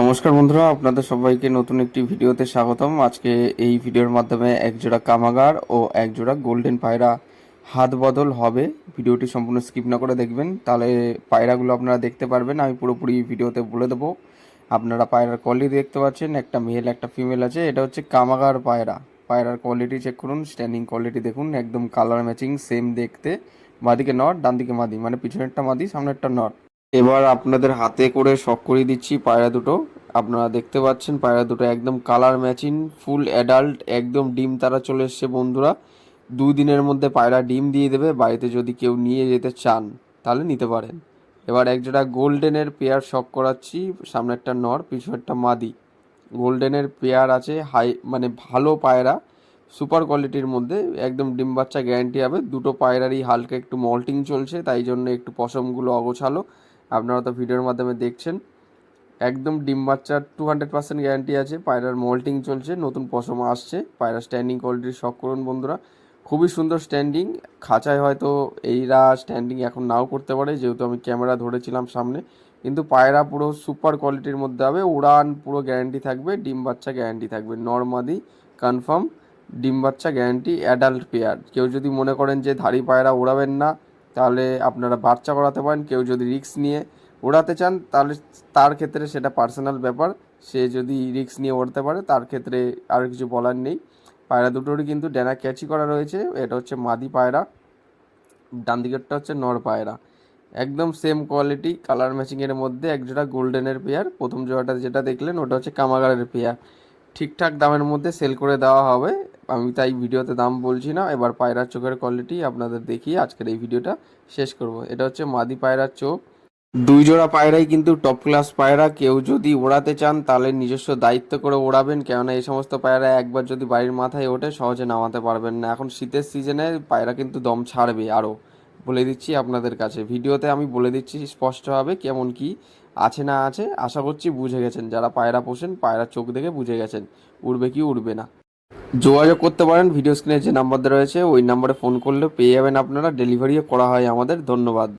নমস্কার বন্ধুরা, আপনাদের সবাইকে নতুন একটি ভিডিওতে স্বাগতম। আজকে এই ভিডিওর মাধ্যমে একজোড়া কামাগার ও একজোড়া গোল্ডেন পায়রা হাত বদল হবে। ভিডিওটি সম্পূর্ণ স্কিপ না করে দেখবেন, তাহলে পায়রাগুলো আপনারা দেখতে পারবেন। আমি পুরোপুরি ভিডিওতে বলে দেবো। আপনারা পায়রার কোয়ালিটি দেখতে পাচ্ছেন, একটা মেল একটা ফিমেল আছে। এটা হচ্ছে কামাগার পায়রা। পায়রার কোয়ালিটি চেক করুন স্ট্যান্ডিং কোয়ালিটি দেখুন, একদম কালার ম্যাচিং সেম দেখতে। বাঁদিকে নট ডান দিকে মাদি মানে পিছনেরটা মাদি, সামনেরটা নট। এবার আপনাদের হাতে করে শখ করিয়ে দিচ্ছি পায়রা দুটো। আপনারা দেখতে পাচ্ছেন পায়রা দুটো একদম কালার ম্যাচিং ফুল অ্যাডাল্ট একদম ডিম তারা চলে এসছে বন্ধুরা। দুই দিনের মধ্যে পায়রা ডিম দিয়ে দেবে, বাড়িতে যদি কেউ নিয়ে যেতে চান তাহলে নিতে পারেন। এবার একজোড়া গোল্ডেনের পেয়ার শখ করাচ্ছি, সামনে একটা নর পিছনেরটা মাদি। গোল্ডেনের পেয়ার আছে হাই মানে ভালো পায়রা সুপার কোয়ালিটির মধ্যে, একদম ডিম বাচ্চা গ্যারান্টি হবে। দুটো পায়রারই হালকা একটু মল্টিং চলছে, তাই জন্য একটু পশমগুলো অগোছালো। আপনারা তো ভিডিওর মাধ্যমে দেখছেন, একদম ডিম বাচ্চার টু হান্ড্রেড পার্সেন্ট গ্যারান্টি আছে। পায়রার মল্টিং চলছে, নতুন পশম আসছে, পায়রা স্ট্যান্ডিং কোয়ালিটির শখ করুন বন্ধুরা। খুবই সুন্দর স্ট্যান্ডিং খাঁচায় হয়তো এইরা স্ট্যান্ডিং এখন নাও করতে পারে, যেহেতু আমি ক্যামেরা ধরেছিলাম সামনে। কিন্তু পায়রা পুরো সুপার কোয়ালিটির মধ্যে হবে উড়ান পুরো গ্যারান্টি থাকবে, ডিম বাচ্চা গ্যারান্টি থাকবে। নর্মাদি কনফার্ম ডিম বাচ্চা গ্যারান্টি অ্যাডাল্ট পেয়ার কেউ যদি মনে করেন যে ধাড়ি পায়রা ওড়াবেন না তাহলে আপনারা বাচ্চা করাতে পারেন, কেউ যদি রিস্ক নিয়ে ওড়াতে চান, তাহলে তার ক্ষেত্রে সেটা পার্সোনাল ব্যাপার। সে যদি রিস্ক নিয়ে ওড়াতে পারে, তার ক্ষেত্রে আর কিছু বলার নেই। পায়রা দুটোরই কিন্তু ডেনা ক্যাচি করা রয়েছে। এটা হচ্ছে মাদি পায়রা, ডান দিকেরটা হচ্ছে নর পায়রা। একদম সেম কোয়ালিটি কালার ম্যাচিংয়ের মধ্যে এক জোড়া গোল্ডেনের পেয়ার প্রথম জোড়াটা যেটা দেখলেন, ওটা হচ্ছে কামাগারের পেয়ার ঠিকঠাক দামের মধ্যে সেল করে দেওয়া হবে। আমি তাই ভিডিওতে দাম বলছি না, এবার পায়রার চোখের কোয়ালিটি আপনাদের দেখিয়ে আজকের এই ভিডিওটা শেষ করব। এটা হচ্ছে মাদি পায়রার চোখ। দুই জোড়া পায়রাই কিন্তু টপ ক্লাস পায়রা। কেউ যদি ওড়াতে চান, তাহলে নিজস্ব দায়িত্ব করে ওড়াবেন। কেননা এই সমস্ত পায়রা একবার যদি বাড়ির মাথায় ওঠে, সহজে নামাতে পারবেন না। এখন শীতের সিজনে পায়রা কিন্তু দম ছাড়বে আরও বলে দিচ্ছি আপনাদের কাছে। ভিডিওতে আমি বলে দিচ্ছি স্পষ্টভাবে কেমন কি আছে না আছে। আশা করছি বুঝে গেছেন। যারা পায়রা পোষেন পায়রা চোখ দেখে বুঝে গেছেন। উড়বে কি উড়বে না। যোগাযোগ করতে পারেন ভিডিও স্ক্রিনে যে নাম্বার রয়েছে, ওই নাম্বারে ফোন করলে পেয়ে যাবেন আপনারা ডেলিভারিও করা হয় আমাদের, ধন্যবাদ।